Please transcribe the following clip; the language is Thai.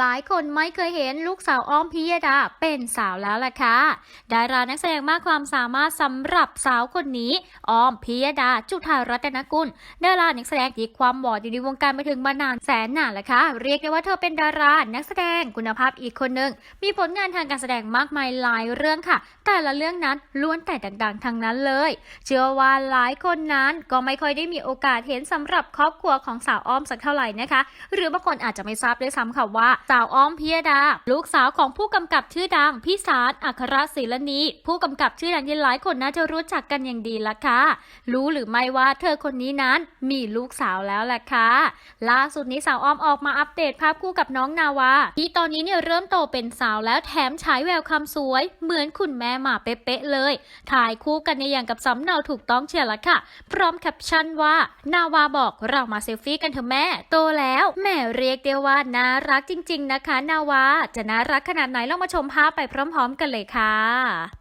หลายคนไม่เคยเห็นลูกสาวอ้อมพิยดาเป็นสาวแล้วล่ะค่ะ ดารานักแสดงมากความสามารถสำหรับสาวคนนี้ อ้อมพิยดา จุธารัตนกุล ดารานักแสดงที่ความหวอดอยู่ในวงการมาถึงมานานแสนนานแล้วค่ะ เรียกได้ว่าเธอเป็นดารานักแสดงคุณภาพอีกคนหนึ่ง มีผลงานทางการแสดงมากมายหลายเรื่องค่ะ แต่ละเรื่องนั้นล้วนแต่ดังๆทั้งนั้นเลย เชื่อว่าหลายคนนั้นก็ไม่ค่อยได้มีโอกาสเห็นสำหรับครอบครัวของสาวอ้อมสักเท่าไหร่นะคะ หรือบางคนอาจจะไม่ทราบด้วยซ้ำค่ะว่าสาวอ้อมพิยดา ลูกสาวของผู้กำกับชื่อดังพี่สารอัครศิลนีผู้กำกับชื่อดังที่หลายคนน่าจะรู้จักกันอย่างดีละค่ะ รู้หรือไม่ว่าเธอคนนี้นั้นมีลูกสาวแล้วแหละค่ะ ล่าสุดนี้สาวอ้อมออกมาอัปเดตภาพคู่กับน้องนาวา ที่ตอนนี้เนี่ยเริ่มโตเป็นสาวแล้วแถมฉายแววความสวย เหมือนคุณแม่หมาเป๊ะๆเลย ถ่ายคู่กันในอย่างกับสำเนาถูกต้องเชียวละค่ะ พร้อมแคปชั่นว่านาวาบอกเรามาเซลฟี่กันเถอะแม่ โตแล้วแม่เรียกได้ว่าน่ารักจริงงนะคะ นาวาจะน่ารักขนาดไหนลองมาชมภาพไปพร้อม ๆ กันเลยค่ะ